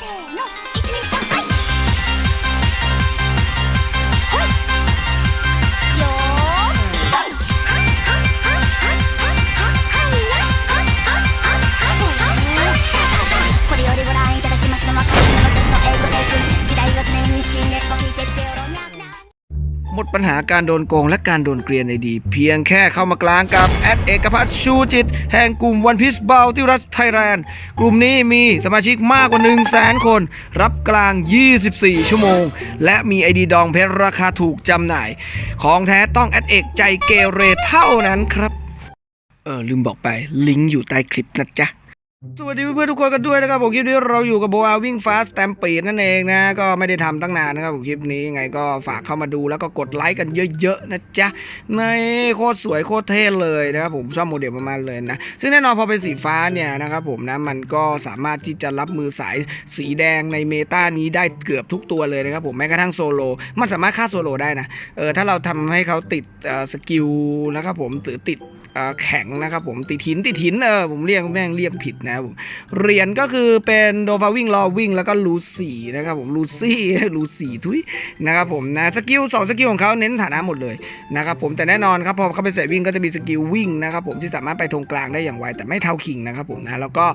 せーの ปัญหาการโดนโกงและการโดนเกรียนในดี เพียงแค่เข้ามากลางกับแอดเอกพัฒน์ชูจิต แห่งกลุ่มวันพิ e บ a ลที่รัสไทยแลนด์ กลุ่มนี้มีสมาชิกมากกว่า 1 0 0 0 0แสนคน รับกลาง 24 ชั่วโมง และมีไอดีดองเพชรราคาถูกจำหน่าย ของแท้ต้องแอดเอกใจเกเรเท่านั้นครับ เออลืมบอกไปลิงก์อยู่ใต้คลิปนะจ๊ะ สวัสดีเพื่อนๆทุกคนกันด้วยนะครับผมคลิปนี้เราอยู่กับโบอาวิ่งฟาสแตมปีดนั่นเองนะ ก็ไม่ได้ทำตั้งนานนะครับผมคลิปนี้ยังไงก็ฝากเข้ามาดูแล้วก็กดไลค์กันเยอะๆนะจ๊ะในโคตรสวยโคตรเท่เลยนะครับผมชอบโมเดลประมาณเลยนะ ซึ่งแน่นอนพอเป็นสีฟ้าเนี่ยนะครับผมนะมันก็สามารถที่จะรับมือสายสีแดงในเมตานี้ได้เกือบทุกตัวเลยนะครับผมแม้กระทั่งโซโลมันสามารถฆ่าโซโลได้นะเออถ้าเราทำให้เขาติดสกิลนะครับผมหรือติด แข็งนะครับผมติดหินติดหินเออผมเรียกแม่งเรียกผิดนะครับผมเหรียญก็คือเป็นโดฟาวิ่งรอวิ่งแล้วก็ลูซี่นะครับผมลูซี่ลูซี่ทุยนะครับผมนะสกิลสองสกิลของเขาเน้นฐานะหมดเลยนะครับผมแต่แน่นอนครับพอเขาไปใส่วิ่งก็จะมีสกิลวิ่งนะครับผมที่สามารถไปตรงกลางได้อย่างไวแต่ไม่เท่าคิงนะครับผมนะแล้วก็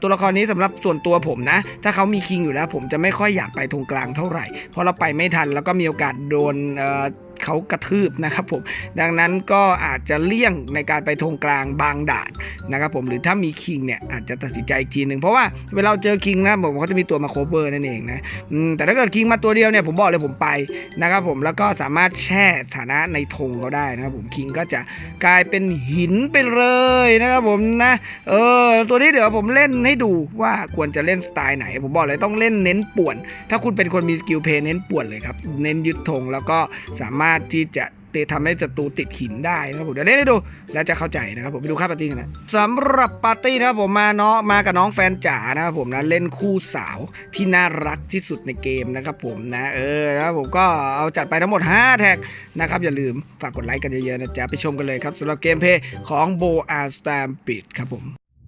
ตัวละครนี้สำหรับส่วนตัวผมนะ ถ้าเขามีคิงอยู่แล้วผมจะไม่ค่อยอยากไปตรงกลางเท่าไหร่เพราะเราไปไม่ทันแล้วก็มีโอกาสโดน เขากระทืบนะครับผมดังนั้นก็อาจจะเลี่ยงในการไปตรงกลางบางด่านนะครับผมหรือถ้ามีคิงเนี่ยอาจจะตัดสินใจอีกทีหนึ่งเพราะว่าเวลาเจอคิงนะผมเขาจะมีตัวมาโคเวอร์นั่นเองนะแต่ถ้าเกิดคิงมาตัวเดียวเนี่ยผมบอกเลยผมไปนะครับผมแล้วก็สามารถแช่ฐานะในธงเขาได้นะครับผมคิงก็จะกลายเป็นหินไปเลยนะครับผมนะเออตัวนี้เดี๋ยวผมเล่นให้ดูว่าควรจะเล่นสไตล์ไหน ผมบอกเลยต้องเล่นเน้นป่วน ถ้าคุณเป็นคนมีสกิลเพย์เน้นป่วนเลยครับเน้นยึดธงแล้วก็สามารถที่จะทำให้ศัตรูติดหินได้นะครับผมเดี๋ยวเล่นให้ดูแล้วจะเข้าใจนะครับผมไปดูค่าปาร์ตี้กันนะสำหรับปาร์ตี้นะครับผมมาเนาะมากับน้องแฟนจ๋านะครับผมนะเล่นคู่สาวที่น่ารักที่สุดในเกมนะครับผมนะเออนะครับผมก็เอาจัดไปทั้งหมด 5 แท็กนะครับอย่าลืมฝากกดไลค์กันเยอะๆนะจ๊ะไปชมกันเลยครับสำหรับเกมเพย์ของโบอาร์สตมปิดครับผม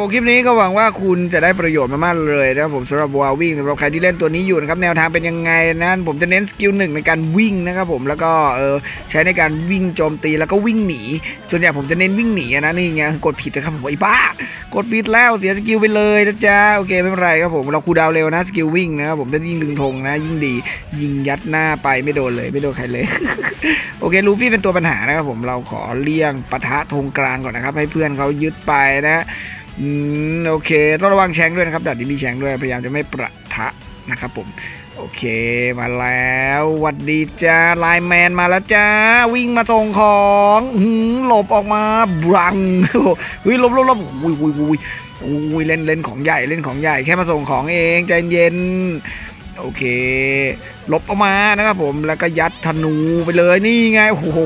ผมคลิปนี้ก็หวังว่าคุณจะได้ประโยชน์มามากเลยนะครับผมสำหรับวาวิ่งสำหรับใครที่เล่นตัวนี้อยู่นะครับแนวทางเป็นยังไงนะผมจะเน้นสกิลหนึ่งในการวิ่งนะครับผมแล้วก็เออใช้ในการวิ่งโจมตีแล้วก็วิ่งหนีส่วนใหญ่ผมจะเน้นวิ่งหนีนะนี่ไงกดผิดนะครับผมไอ้บ้ากดผิดแล้วเสียสกิลไปเลยนะจ๊ะโอเคไม่เป็นไรครับผมเราคูดาวเร็วนะสกิลวิ่งนะครับผมถ้ายิ่งดึงธงนะ ยิ่งดี ยิงยัดหน้าไปไม่โดนเลยไม่โดนใครเลย โอเคลูฟี่เป็นตัวปัญหานะครับผมเราขอเลี่ยงปะทะธงกลางก่อนนะครับให้เพื่อนเขายึดไปนะ อืมโอเค ต้องระวังแชงด้วยนะครับดัดนี้มีแชงด้วยพยายามจะไม่ประทะนะครับผม โอเคมาแล้วหวัดดีจ้าไลแมนมาแล้วจ้า วิ่งมาส่งของหืหลบออกมาบรังเฮ้ยหลบหลบหลบอุ้ยอุ้ยอุ้ยอุ้ยเล่นเล่นของใหญ่เล่นของใหญ่แค่มาส่งของเองใจเย็น โอเคหลบออกมานะครับผมแล้วก็ยัดธนูไปเลยนี่ไงโอ้โห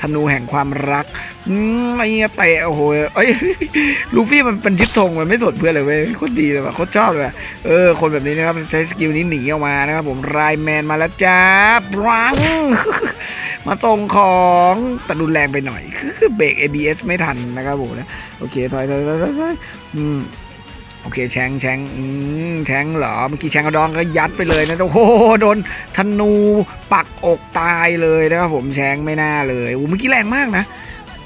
ธนูแห่งความรักอืมไอ้เตะโอ้โหเอ้ยลูฟี่มันเป็นทิศทงมันไม่สนเพื่อนเลยเว้ยโคตรดีเลยว่ะโคตรชอบเลยว่ะเออคนแบบนี้นะครับใช้สกิลนี้หนีออกมานะครับผมไรแมนมาแล้วจ้าบรังมาส่งของแต่รุนแรงไปหน่อยเบรก ABS ไม่ทันนะครับผมนะโอเคถอยถอยถอยถอยอืม โอเคแชงแชงอืมแชงเหรอเมื่อกี้แชงกระดองก็ยัดไปเลยนะโอ้โหโดนธนูปักอกตายเลยนะครับผมแชงไม่น่าเลยโอ้เมื่อกี้แรงมากนะ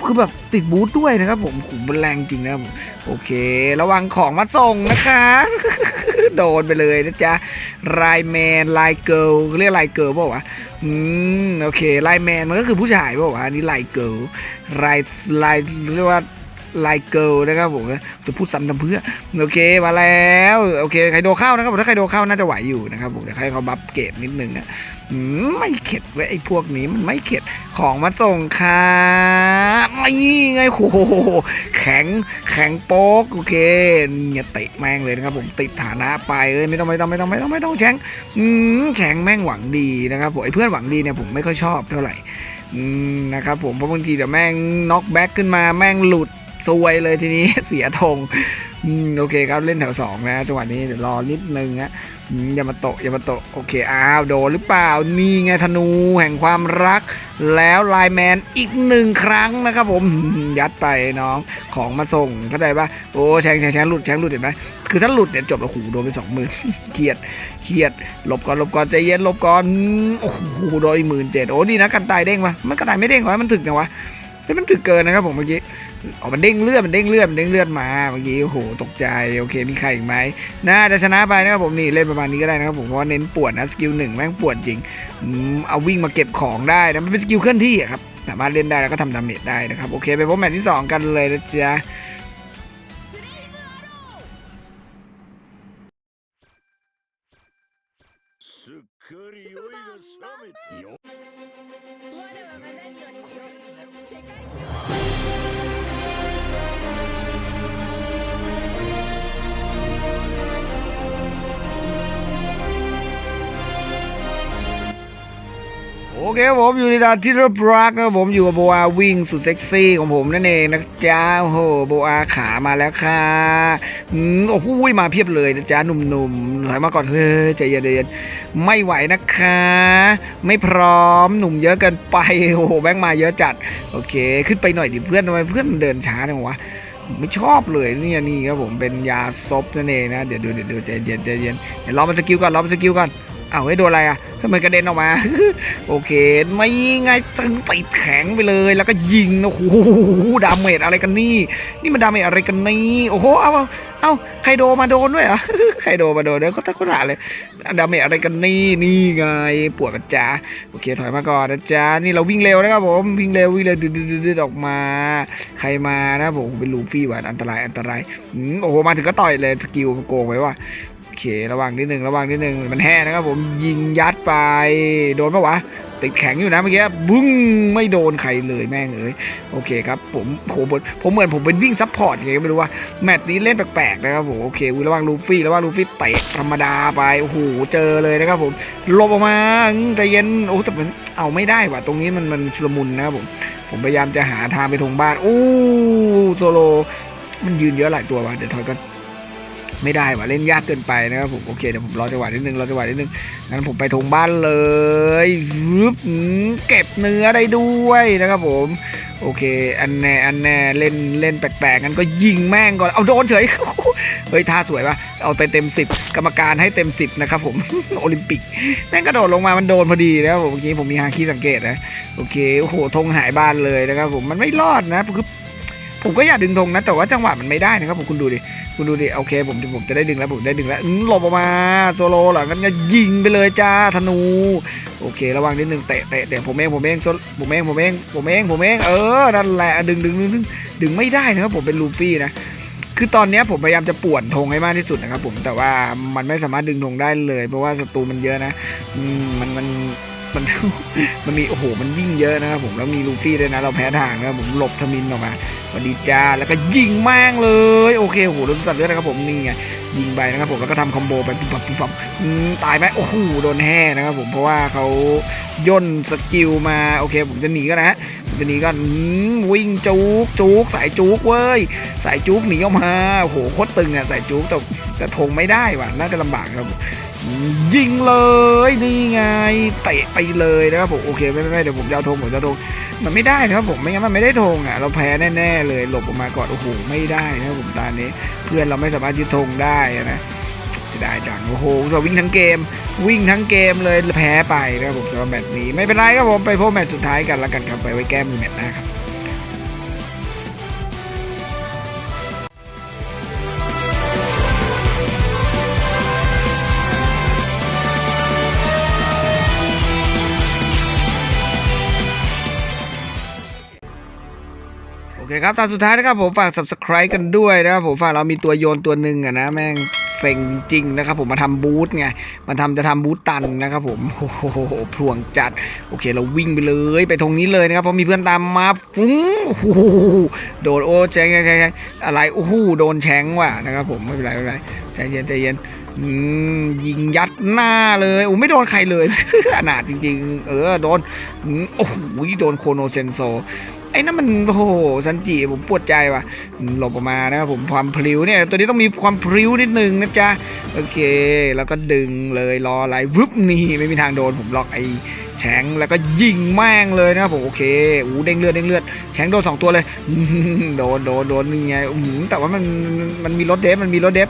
คือแบบติดบูทด้วยนะครับผมขุมมันแรงจริงนะครับโอเค ระวังของมาส่งนะคะ โดนไปเลยนะจ๊ะไลแมนไลเกิลเรียกไลเกิลเปล่าวะอืมโอเคไลแมนมันก็คือผู้ชายเปล่าวะอันนี้ไลเกิลไลไลเรียกว่า ไลเกิลนะครับผมจะพูดซ้ำทำเพื่อโอเคมาแล้วโอเคไคโดเข้านะครับผมถ้าไคโดเข้าน่าจะไหวอยู่นะครับผมเดี๋ยวให้เขาบัฟเกตนิดนึงอะไม่เข็ดเว้ยไอ้พวกนี้มันไม่เข็ดของมาส่งค่ะไม่ไงโอ้โหแข็งแข็งโป๊กโอเคเนี่ยเตะแม่งเลยนะครับผมติดฐานะไปเอ้ยไม่ต้องไม่ต้องไม่ต้องไม่ต้องไม่ต้องแช่งแช่งแม่งหวังดีนะครับผมไอ้เพื่อนหวังดีเนี่ยผมไม่ค่อยชอบเท่าไหร่นะครับผมเพราะบางทีเดี๋ยวแม่งน็อกแบ็กขึ้นมาแม่งหลุด ซวยเลยทีนี้เสียธงอืมโอเคครับเล่นแถวสองนะจังหวะนี้เดี๋ยวรอนิดนึงนะอย่ามาโตะอย่ามาโตะโอเคอ้าวโดนหรือเปล่านี่ไงธนูแห่งความรัก แล้วไลแมนอีกหนึ่งครั้งนะครับผมยัดไปน้องของมาส่งเข้าใจปะโอ้แชงแชงแชงหลุดแชงหลุดเห็นไหมคือถ้าหลุดเนี่ยจบแล้วหูโดนไปสองหมื่นเครียดเครียดหลบก่อนหลบก่อนใจเย็นหลบก่อนโอ้โหโดนอีกหมื่นเจ็ดโอ้ดีนะกันตายเด้งมามันกันตายไม่เด้งวะมันถึกจังวะ เฮ้ยมันถึกเกินนะครับผมเมื่อกี้ออกมันเด้งเลือดมันเด้งเลือดมันเด้งเลือดมาเมื่อกี้โอ้โหตกใจโอเคมีใครอีกไหมน่าจะชนะไปนะครับผมนี่เล่นประมาณนี้ก็ได้นะครับผมเพราะว่าเน้นปวดนะสกิลหนึ่งแม่งปวดจริงอืมเอาวิ่งมาเก็บของได้นะมันเป็นสกิลเคลื่อนที่อะครับสามารถเล่นได้แล้วก็ทำดาเมจได้นะครับโอเคไปพบแมตช์ที่สองกันเลยนะจ๊ะ すっかり酔いが覚めてよ เคผมอยู่ในดานที่รบรักนะผมอยู่กับโบอาวิ่งสุดเซ็กซี่ของผมนั่นเองนะจ๊ะโอ้โหโบอาขามาแล้วค่ะอืมโอ้โหมาเพียบเลยนะจ๊ะหนุ่มๆถอยมาก่อนเฮ้ยใจเย็นใจเย็นไม่ไหวนะคะ ไม่พร้อมหนุ่มเยอะเกินไปโอ้โหแบงค์มาเยอะจัดโอเค ขึ้นไปหน่อยดิเพื่อนทำไมเพื่อนเดินช้าจังวะไม่ชอบเลยนี่นี่ครับผมเป็นยาซบนั่นเองนะเดี๋ยวดูเดี๋ยวดูใจเย็นใจเย็นเดี๋ยวรอมันสกิลก่อนรอมันสกิลก่อน อ้าวเฮ้ยโดนอะไรอะทำไมกระเด็นออกมา โอเค ไม่ไงจึงติดแข็งไปเลย แล้วก็ยิงโอ้โหดาเมจอะไรกันนี่ นี่มันดาเมจอะไรกันนี่ โอ้โห เอาเอาใครโดมาโดนด้วยเหรอใครโดมาโดนเดี๋ยวเขาตะกนหาเลย ดาเมจอะไรกันนี่ นี่ไง ปวดนะจ๊ะโอเค ถอยมาก่อนนะจ๊ะ นี่เราวิ่งเร็วนะครับผม วิ่งเร็ววิ่งเร็วดืดๆออกมา ใครมานะผมเป็นลูฟี่ว่ะอันตรายอันตราย โอ้โห มาถึงก็ต่อยเลย สกิลโกงไว้ว่ะโอ เค ระวังนิดหนึ่งระวังนิดหนึ่งมันแห้นะครับผมยิงยัดไป โดนปะวะติดแข็งอยู่นะเมื่อกี้บึ้งไม่โดนใครเลยแม่งเอ้ยโอเคครับผมผมผมเหมือนผมเป็นวิ่งซัพพอร์ตไงไม่รู้ว่าแมตช์นี้เล่นแปลกๆนะครับผมโอเคระวังลูฟี่ระวังลูฟี่เตะธรรมดาไปโอ้โหเจอเลยนะครับผมลบออกมาใจเย็นโอ้แต่มันเอาไม่ได้ว่ะตรงนี้มันมันชุลมุนนะครับผมผมพยายามจะหาทางไปทงบ้านโอ้โซโลมันยืนเยอะหลายตัวว่ะเดี๋ยวถอยก่อน ไม่ได้ว่ะเล่นยากเกินไปนะครับผมโอเคเดี๋ยวผมรอจังหวะนิดนึงรอจังหวะนิดนึงงั้นผมไปทงบ้านเลยฟึบเก็บเนื้อได้ด้วยนะครับผมโอเค อันแน่อันแน่เล่นเล่นแปลกๆงั้นก็ยิงแม่งก่อนเอาโดนเฉยเฮ้ยท่าสวยปะเอาไปเต็ม 10 กรรมการให้เต็ม 10 นะครับผมโอลิมปิก แม่งกระโดดลงมามันโดนพอดีนะครับผมเมื่อกี้ผมมีฮาคีสังเกตนะโอเคโอ้โหธงหายบ้านเลยนะครับผมมันไม่รอดนะคือ ก็อยากดึงธงนะ แต่ว่าจังหวะมันไม่ได้นะครับผมคุณดูดิ คุณดูดิ โอเค ผมผมจะได้ดึงแล้วผมได้ดึงแล้วหลบออกมาโซโลหรองั้นก็ยิงไปเลยจ้าธนู โอเค ระวังนิดนึงเตะเตะเตะผมเองผมเองผมเองผมเองผมเองผมเองเออนั่นแหละดึงดึงดึงดึงดึงไม่ได้นะครับผมเป็นลูฟี่นะคือตอนนี้ผมพยายามจะป่วนธงให้มากที่สุดนะครับผมแต่ว่ามันไม่สามารถดึงธงได้เลย เพราะว่าศัตรูมันเยอะนะอืมมันมัน มัน มันมีโอ้โหมันวิ่งเยอะนะครับผมแล้วมีลูฟี่ด้วยนะเราแพ้ทางนะผมหลบทมินออกมาวัสดีจ้าแล้วก็ยิงแม่งเลยโอเคโอ้โหโดนตัดเลือดนะครับผมนี่ไงยิงไปนะครับผมแล้วก็ทำคอมโบไปปุ๊บปั๊บปุ๊บปั๊บตายไหมโอ้โหโดนแห่นะครับผมเพราะว่าเขาย่นสกิลมาโอเค ผมจะหนีก็นะผมจะหนีก็วิ่งจุกจุกสายจุกเว้ยสายจุกหนีออกมาโอ้โหโคตรตึงอะสายจุกแต่แต่ทงไม่ได้ว่ะน่าจะลำบากครับ ยิงเลยนี่ไงเตะไปเลยนะครับผมโอเคไม่ไม่เดี๋ยวผมจะเอาธงผมจะเอาธงมันไม่ได้นะครับผมไม่งั้นมันไม่ได้ธงอะเราแพ้แน่ๆเลยหลบออกมาก่อนโอ้โหไม่ได้นะครับผมตอนนี้ เพื่อนเราไม่สามารถยึดธงได้นะเสียดายจังโอ้โหเราวิ่งทั้งเกม วิ่งทั้งเกมเลยแพ้ไปนะครับผมสำหรับแมตช์นี้ไม่เป็นไรครับผมไปพบแมตช์สุดท้ายกันแล้วกันครับไปไว้แก้มือแมตช์หน้าครับ เคครับตอนสุดท้ายนะครับผมฝาก subscribe กันด้วยนะครับผมฝากเรามีตัวโยนตัวหนึ่งอะนะแม่งเซ็งจริงนะครับผมมาทำบูธไงมาทำจะทำบูธตันนะครับผมโอ้โหพวงจัด โอเคเราวิ่งไปเลยไปตรงนี้เลยนะครับเพราะมีเพื่อนตามมาฟุ้งโอ้โหโดนโอ้แจงแจงอะไรโอ้โหโดนแชงว่ะนะครับผมไม่เป็นไรไม่เป็นไรใจเย็นใจเย็นยิงยัดหน้าเลยโอ้ไม่โดนใครเลยขนาดจริง ๆ เออโดนโอ้โหโดนโคโนเซนโซ อ้นั่นมันโอ้โหซันจิผมปวดใจว่ะหลบออกมานะครับผมความพลิ้วเนี่ยตัวนี้ต้องมีความพลิ้วนิดนึงนะจ๊ะโอเค แล้วก็ดึงเลยรออะไรวึบนี่ไม่มีทางโดนผมล็อกไอ้แฉงแล้วก็ยิงแม่งเลยนะครับผมโอเคอู้เด้งเลือดเด้งเลือดแฉงโดนสองตัวเลยโดนโดนโดนนี่ไงแต่ว่ามันมันมีรถเดฟมันมีรถเดฟ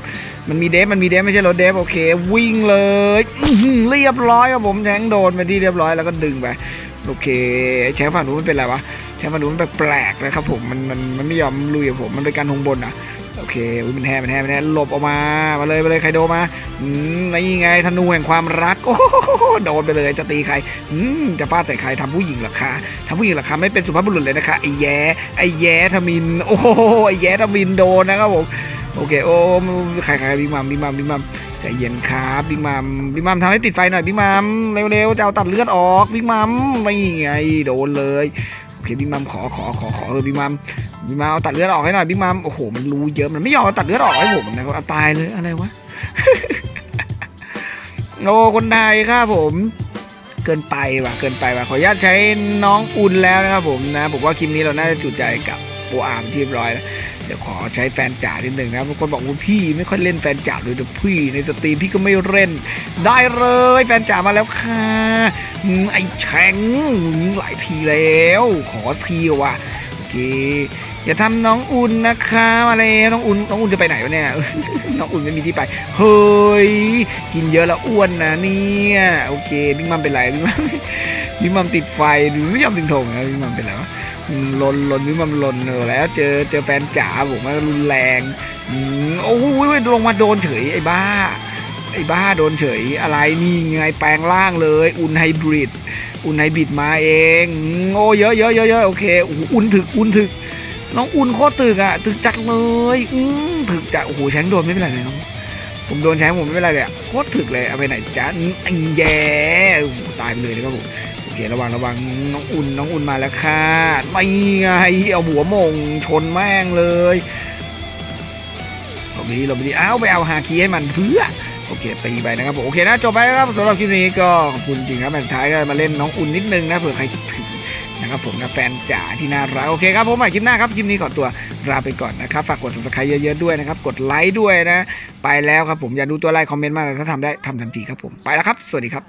มันมีเดฟมันมีเดฟไม่ใช่รถเดฟโอเค วิ่งเลยเรียบร้อยครับผมแฉงโดนไปที่เรียบร้อยแล้วก็ดึงไปโอเคแฉงฝั่งนู้นมันเป็นอะไรวะ ใช้มาดูมันแปลกๆนะครับผมมันมันมันไม่ยอมลุยกับผมมันเป็นการทงบนอะโอเคอุ๊ยมันแห่มันแห่มันแห่หลบออกมา มาเลยมาเลยใครโดมาอืมนี่ไงธนูแห่งความรัก โอ้โหโดนไปเลยจะตีใครอืมจะฟาดใส่ใครทำผู้หญิงหรอคะทำผู้หญิงหรอคะไม่เป็นสุภาพบุรุษเลยนะคะไอ้แย่ไอ้แย่ทมิน โอ้โหไอ้แย่ทมินโดนนะครับผมโอเคโอ้ใครใครบิ๊กมัมบิ๊กมัมบิ๊กมัมใจเย็นครับบิ๊กมัมบิ๊กมัมทำให้ติดไฟหน่อยบิ๊กมัมเร็วๆจะเอาตัดเลือดออกบิ๊กมัมนี่ไงโดนเลย โอเคบิ๊กมัมขอขอขอขอเออบิ๊กมัมบิ๊กมัมเอาตัดเลือดออกให้หน่อยบิ๊กมัมโอ้โหมันรู้เยอะมันไม่ยอมตัดเลือดออกให้ผมนะครับเอาตายเลยอะไรวะโอ้คนไทยครับผมเกินไปว่ะเกินไปว่ะขออนุญาตใช้น้องอุ่นแล้วนะครับผมนะผมว่าคลิปนี้เราน่าจะจุใจกับโปรอาร์มที่เรียบร้อยแล้ว เดี๋ยวขอใช้แฟนจ๋านิดหนึ่งนะบางคนบอกว่าพี่ไม่ค่อยเล่นแฟนจ๋าเลยแต่พี่ในสตรีมพี่ก็ไม่เล่น ได้เลยแฟนจ๋ามาแล้วค่ะไอ้แฉงหลายทีแล้ว ขอทีว่ะโอเคอย่าทำน้องอุ่นนะคะมาเลยน้องอุ่นน้องอุ่นจะไปไหนวะเนี่ยน้องอุ่นไม่มีที่ไปเฮ้ยกินเยอะแล้วอ้วนนะเนี่ยโอเคบิ๊กมัมเป็นไรบิ๊กมัมบิ๊กมัมติดไฟหรือไม่ยอมติดธงนะบิ๊กมัมเป็นไรวะ ลนลนบิ๊กมัมลนเออแล้วเจอเจอแฟนจ๋าผมว่ารุนแรงอืมโอ้ยลงมาโดนเฉยไอ้บ้า ไอ้บ้าโดนเฉยอะไรนี่ไงแปลงร่างเลย อุ่นไฮบริดอุ่นไฮบริดมาเองโอ้เยอะเยอะเยอะเยอะโอเคอ,อุ่นถึกอุ่นถึกน้องอุ่นโคตรตึกอะตึกจัดเลยอืมถึกจัดโอ้โหแชงโดนไม่เป็นไรเลยน้องผมโดนแชงผมไม่เป็นไรเลยโคตรถึกเลยเอาไปไหนจ้าอันแย่ตายไปเลยนะครับผม เคระวังระวังน้องอุ่นน้องอุ่นมาแล้วค่ะไม่ไงเอาหัวมงชนแม่งเลยเราไม่ดีเราไม่ดีอ้าวไปเอาฮาคีให้มันเพื่อโอเคตีไปนะครับผมโอเคนะจบไปครับสำหรับคลิปนี้ก็ขอบคุณจริงครับแมตช์ท้ายก็มาเล่นน้องอุ่นนิดนึงนะเผื่อใครคิดถึงนะครับผมนะแฟนจ๋าที่น่ารักโอเคครับผมใหม่คลิปหน้าครับคลิปนี้ขอตัวลาไปก่อนนะครับฝากกด subscribe เยอะๆด้วยนะครับกดไลค์ด้วยนะ ไปแล้วครับผมอย่าดูตัวไลค์คอมเมนต์มากเลยถ้าทำได้ทำทันทีครับผมไปแล้วครับ สวัสดีครับ